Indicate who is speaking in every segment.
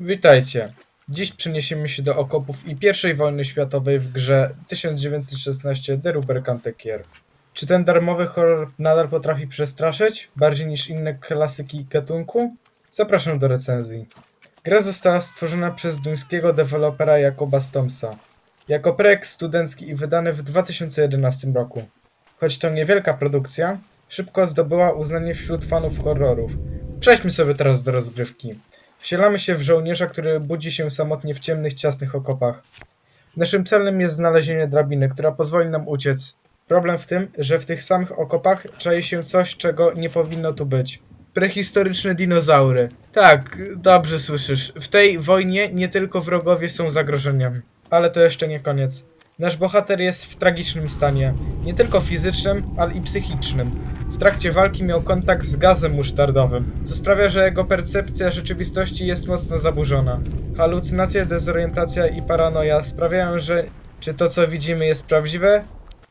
Speaker 1: Witajcie. Dziś przeniesiemy się do okopów i I wojny światowej w grze 1916 The Rubber Cantekier. Czy ten darmowy horror nadal potrafi przestraszyć, bardziej niż inne klasyki gatunku? Zapraszam do recenzji. Gra została stworzona przez duńskiego dewelopera Jakoba Stomsa. Jako projekt studencki i wydany w 2011 roku. Choć to niewielka produkcja, szybko zdobyła uznanie wśród fanów horrorów. Przejdźmy sobie teraz do rozgrywki. Wcielamy się w żołnierza, który budzi się samotnie w ciemnych, ciasnych okopach. Naszym celem jest znalezienie drabiny, która pozwoli nam uciec. Problem w tym, że w tych samych okopach czai się coś, czego nie powinno tu być. Prehistoryczne dinozaury. Tak, dobrze słyszysz. W tej wojnie nie tylko wrogowie są zagrożeniem. Ale to jeszcze nie koniec. Nasz bohater jest w tragicznym stanie. Nie tylko fizycznym, ale i psychicznym. W trakcie walki miał kontakt z gazem musztardowym, co sprawia, że jego percepcja rzeczywistości jest mocno zaburzona. Halucynacje, dezorientacja i paranoja sprawiają, że czy to co widzimy jest prawdziwe,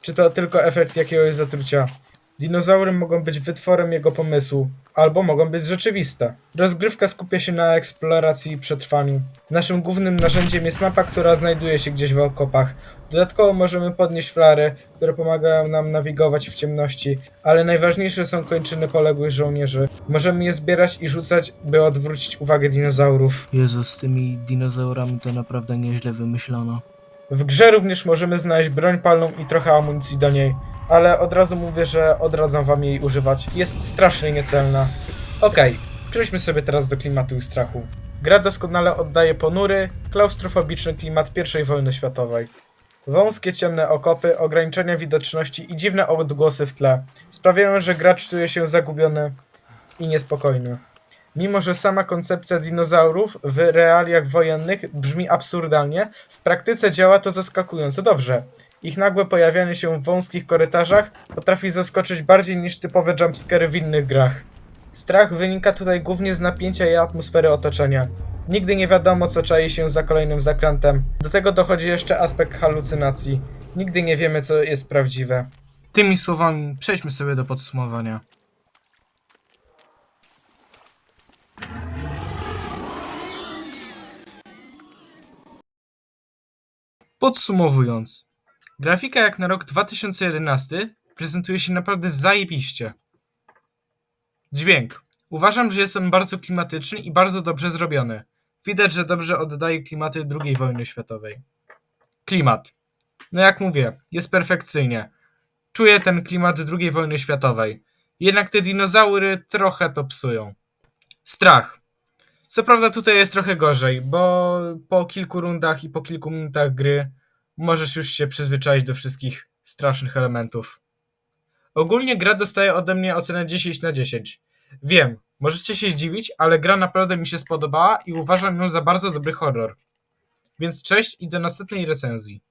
Speaker 1: czy to tylko efekt jakiegoś zatrucia. Dinozaury mogą być wytworem jego pomysłu, albo mogą być rzeczywiste. Rozgrywka skupia się na eksploracji i przetrwaniu. Naszym głównym narzędziem jest mapa, która znajduje się gdzieś w okopach. Dodatkowo możemy podnieść flary, które pomagają nam nawigować w ciemności, ale najważniejsze są kończyny poległych żołnierzy. Możemy je zbierać i rzucać, by odwrócić uwagę dinozaurów.
Speaker 2: Jezu, z tymi dinozaurami to naprawdę nieźle wymyślono.
Speaker 1: W grze również możemy znaleźć broń palną i trochę amunicji do niej, ale od razu mówię, że odradzam wam jej używać. Jest strasznie niecelna. Okej, przejdźmy sobie teraz do klimatu i strachu. Gra doskonale oddaje ponury, klaustrofobiczny klimat I wojny światowej. Wąskie, ciemne okopy, ograniczenia widoczności i dziwne odgłosy w tle sprawiają, że gracz czuje się zagubiony i niespokojny. Mimo, że sama koncepcja dinozaurów w realiach wojennych brzmi absurdalnie, w praktyce działa to zaskakująco dobrze. Ich nagłe pojawianie się w wąskich korytarzach potrafi zaskoczyć bardziej niż typowe jumpscary w innych grach. Strach wynika tutaj głównie z napięcia i atmosfery otoczenia. Nigdy nie wiadomo, co czai się za kolejnym zakrętem. Do tego dochodzi jeszcze aspekt halucynacji. Nigdy nie wiemy, co jest prawdziwe. Tymi słowami przejdźmy sobie do podsumowania. Podsumowując, grafika jak na rok 2011 prezentuje się naprawdę zajebiście. Dźwięk. Uważam, że jest on bardzo klimatyczny i bardzo dobrze zrobiony. Widać, że dobrze oddaje klimaty II wojny światowej. Klimat. No jak mówię, jest perfekcyjnie. Czuję ten klimat II wojny światowej. Jednak te dinozaury trochę to psują. Strach. Co prawda tutaj jest trochę gorzej, bo po kilku rundach i po kilku minutach gry możesz już się przyzwyczaić do wszystkich strasznych elementów. Ogólnie gra dostaje ode mnie ocenę 10 na 10. Wiem, możecie się zdziwić, ale gra naprawdę mi się spodobała i uważam ją za bardzo dobry horror. Więc cześć i do następnej recenzji.